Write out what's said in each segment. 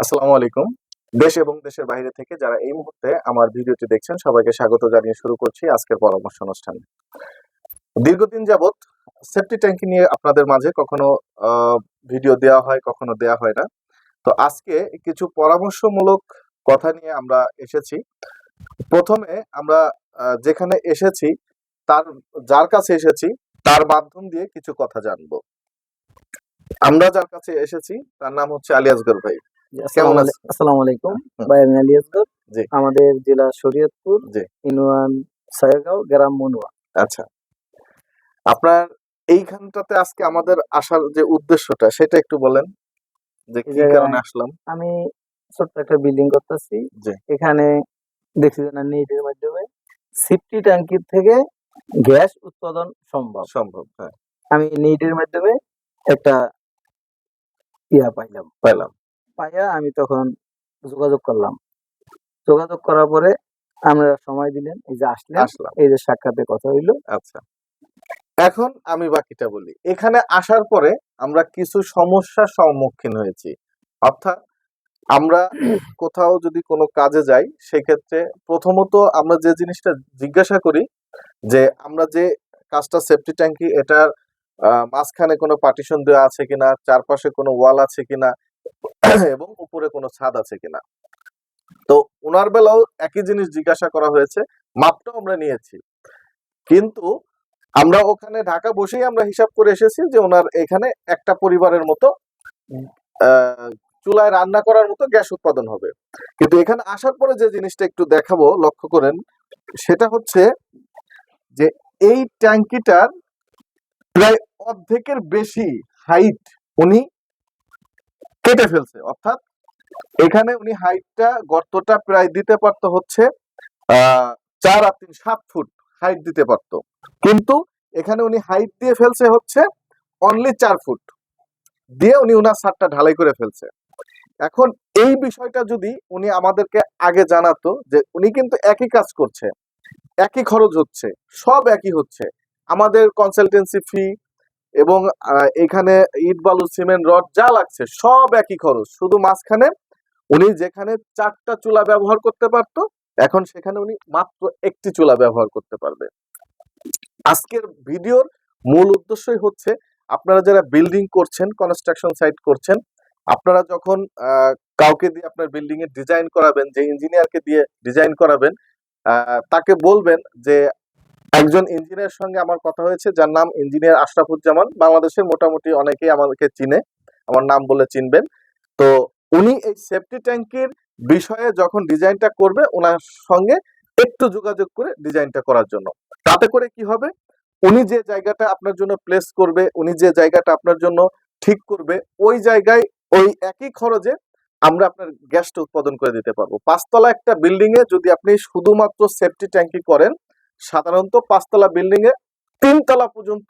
আসসালামু আলাইকুম। দেশ এবং দেশের বাইরে থেকে যারা এই মুহূর্তে আমার ভিডিওটি দেখছেন, সবাইকে স্বাগত জানিয়ে শুরু করছি আজকের পরামর্শ অনুষ্ঠান। দীর্ঘদিন যাবৎ সেফটি ট্যাঙ্কি নিয়ে আপনাদের মাঝে কখনো ভিডিও দেওয়া হয়, কখনো দেওয়া হয় না। তো আজকে কিছু পরামর্শমূলক কথা নিয়ে আমরা এসেছি। প্রথমে আমরা যেখানে এসেছি, তার, যার কাছে এসেছি, তার মাধ্যম দিয়ে কিছু কথা জানব। আমরা যার কাছে এসেছি, তার নাম হচ্ছে আলিয়াসগর ভাই। আসসালামু আলাইকুম। হুম। ভাই আমি আলী আমাদের জেলা শরীয়তপুর। ইউনিয়ন সায়াগাঁও গ্রাম মনুয়া। আচ্ছা। আপনার এইখানটাতে আজকে আমাদের আসার যে উদ্দেশ্যটা সেটা একটু বলেন যে কি কারণে আসলাম? আমি ছোট্ট একটা বিল্ডিং করতেছি। এখানে দেখছি যে না নেটের মাধ্যমে সিফটি ট্যাঙ্কির থেকে গ্যাস উৎপাদন সম্ভব। সম্ভব হ্যাঁ। আমি নেটের মাধ্যমে একটা ইয়া পাইলাম। পেলাম পাইয়া আমি তখন যোগাযোগ করলাম। যোগাযোগ করার পরে আমরা সময় দিলেন এই যে আসলে আসলাম। এই যে সাক্ষাতে কথা হইল। আচ্ছা। এখন আমি বাকিটা বলি। এখানে আসার পরে আমরা কিছু সমস্যার সম্মুখীন হয়েছি। অর্থাৎ আমরা কোথাও যদি কোনো কাজে যাই সেক্ষেত্রে প্রথমত আমরা যে জিনিসটা জিজ্ঞাসা করি যে আমরা যে কাজটা সেফটি ট্যাঙ্কি এটার মাঝখানে কোনো পার্টিশন দেওয়া আছে কিনা চারপাশে কোনো ওয়াল আছে কিনা এবং উপরে কোনো ছাদ আছে কিনা। তো ওনার বেলাও একই জিনিস জিজ্ঞাসা করা হয়েছে, মাপটাও আমরা নিয়েছি। কিন্তু আমরা ওখানে ঢাকা বসেই আমরা হিসাব করে এসেছি যে ওনার এখানে একটা পরিবারের মতো চুলায় রান্না করার মতো গ্যাস উৎপাদন হবে। কিন্তু এখানে আসার পরে যে জিনিসটা একটু দেখাবো, লক্ষ্য করেন, সেটা হচ্ছে যে এই ট্যাঙ্কিটার প্রায় অর্ধেকের বেশি হাইট উনি কেটে ফেলছে, অর্থাৎ এখানে উনি হাইটটা, গর্তটা প্রায় দিতে পারতো হচ্ছে চার আর তিন, সাত ফুট হাইট দিতে পারতো। কিন্তু এখানে উনি হাইট দিয়ে ফেলছে হচ্ছে অনলি চার ফুট। দিয়ে উনি ওনার ছাদটা ঢালাই করে ফেলছে। এখন এই বিষয়টা যদি উনি আমাদেরকে আগে জানাতো যে উনি কিন্তু একই কাজ করছে, একই খরচ হচ্ছে, সব একই হচ্ছে, আমাদের কনসালটেন্সি ফি এবং এখানে ইট, বালু, সিমেন্ট, রড যা লাগছে সব একই খরচ। শুধু মাঝখানে উনি যেখানে চারটা চুলা ব্যবহার করতে পারতো, এখন সেখানে উনি মাত্র একটি চুলা ব্যবহার করতে পারবে। আজকের ভিডিওর মূল উদ্দেশ্যই হচ্ছে, আপনারা যারা বিল্ডিং করছেন কনস্ট্রাকশন সাইট করছেন, আপনারা যখন কাউকে দিয়ে আপনার বিল্ডিং এর ডিজাইন করাবেন, যে ইঞ্জিনিয়ারকে দিয়ে ডিজাইন করাবেন তাকে বলবেন যে একজন ইঞ্জিনিয়ার সঙ্গে আমার কথা হয়েছে, যার নাম ইঞ্জিনিয়ার আশরাফুজ্জামান। বাংলাদেশের মোটামুটি অনেকেই আমাকে চিনে, আমার নাম বলে চিনবেন। তো উনি এই সেফটি ট্যাঙ্কির বিষয়ে যখন ডিজাইনটা করবে ওনার সঙ্গে একটু যোগাযোগ করে ডিজাইনটা করার জন্য। তাতে করে কি হবে? উনি যে জায়গাটা আপনার জন্য প্লেস করবে, উনি যে জায়গাটা আপনার জন্য ঠিক করবে, ওই জায়গায় ওই একই খরচে আমরা আপনার গ্যাসটা উৎপাদন করে দিতে পারব। পাঁচতলা একটা বিল্ডিং এ যদি আপনি শুধুমাত্র সেফটি ট্যাঙ্কি করেন সাধারণত পাঁচতলা বিল্ডিং এ তিনতলা পর্যন্ত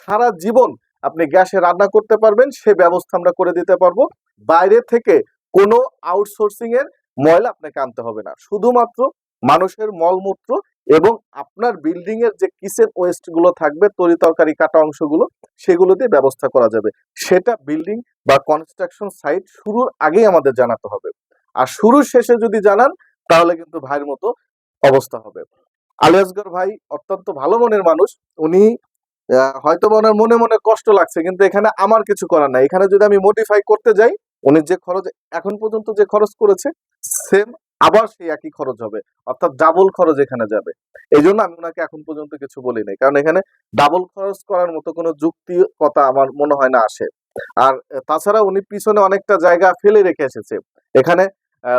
সারা জীবন আপনি গ্যাসে রান্না করতে পারবেন, সে ব্যবস্থা আমরা করে দিতে পারব। বাইরে থেকে কোনো আউটসোর্সিং এর ময়লা আপনাকে আনতে হবে না। শুধুমাত্র মানুষের মলমূত্র এবং আপনার বিল্ডিং এর যে কিচেন ওয়েস্টগুলো থাকবে তরি তরকারি কাটা অংশগুলো, সেগুলো দিয়ে ব্যবস্থা করা যাবে। সেটা বিল্ডিং বা কনস্ট্রাকশন সাইট শুরুর আগেই আমাদের জানাতে হবে। আর শুরুর শেষে যদি জানান, তাহলে কিন্তু ভাইয়ের মতো অবস্থা হবে। আলিয়াসগর ভাই অত্যন্ত ভালো মনের মানুষ। উনি হয়তো ওনার মনে মনে কষ্ট লাগছে, কিন্তু এখানে আমার কিছু করার নাই। এখানে যদি আমি মডিফাই করতে যাই, উনি যে খরচ, এখন পর্যন্ত যে খরচ করেছে সেম আবার সেই একই খরচ হবে। অর্থাৎ ডাবল খরচ এখানে যাবে। এই জন্য আমি ওনাকে এখন পর্যন্ত কিছু বলি নাই। কারণ এখানে ডাবল খরচ করার মতো কোনো যুক্তি কথা আমার মনে হয় না আসে। আর, তাছাড়া উনি পিছনে অনেকটা জায়গা ফেলে রেখে এসেছে। এখানে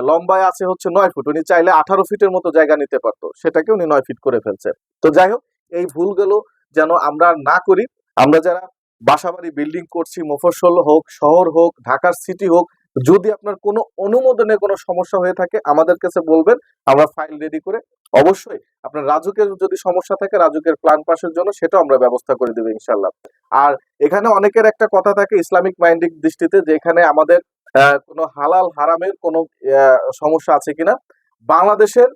লম্বায় আছে হচ্ছে নয় ফুট। উনি চাইলে আঠারো ফিটের মতো জায়গা নিতে পারতো। সেটাকে উনি নয় ফিট করে ফেলছে। তো যাই হোক, এই ভুলগুলো যেন আমরা না করি। আমরা যারা বাসাবাড়ি, বিল্ডিং করছি, মফস্বল হোক, শহর হোক, ঢাকার সিটি হোক, যদি আপনার কোনো অনুমোদনে কোনো সমস্যা হয়ে থাকে, আমাদের কাছে বলবেন। আমরা ফাইল রেডি করে অবশ্যই আপনার রাজুকের যদি সমস্যা থাকে, রাজুকের প্ল্যান পাসের জন্য সেটা আমরা ব্যবস্থা করে দেবো ইনশাল্লাহ আর এখানে অনেকের একটা কথা থাকে ইসলামিক মাইন্ডিক দৃষ্টিতে যে এখানে আমাদের কোনো হালাল, হারামের কোনো সমস্যা আছে কিনা? বাংলাদেশের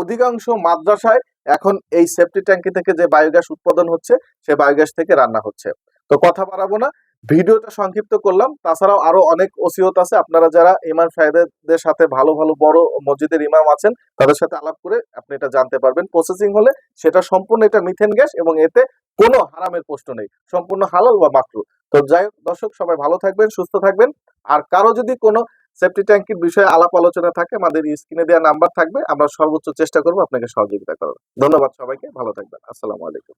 অধিকাংশ মাদ্রাসায় এখন এই সেফটি ট্যাঙ্কি থেকে যে বায়োগ্যাস উৎপাদন হচ্ছে, সে বায়োগ্যাস থেকে রান্না হচ্ছে। তো কথা বাড়াবো না। ভিডিওটা সংক্ষিপ্ত করলাম। তাছাড়াও আরও অনেক ওসিয়ত আছে। আপনারা যারা ইমাম সাহেবদের সাথে ভালো ভালো, বড় মসজিদের ইমাম আছেন, তাদের সাথে আলাপ করে আপনি এটা জানতে পারবেন। প্রসেসিং হলে সেটা সম্পূর্ণ এটা মিথেন গ্যাস এবং এতে কোনো হারামের প্রশ্ন নেই। সম্পূর্ণ হালাল বা মাত্র তো যাই হোক, দর্শক সবাই ভালো থাকবেন, সুস্থ থাকবেন। আর কারও যদি কোনো সেফটি ট্যাঙ্কির বিষয়ে আলাপ আলোচনা থাকে, আমাদের স্ক্রিনে দেওয়া নাম্বার থাকবে। আমরা সর্বোচ্চ চেষ্টা করব আপনাকে সহযোগিতা করার। ধন্যবাদ সবাইকে। ভালো থাকবেন। আসসালামু আলাইকুম।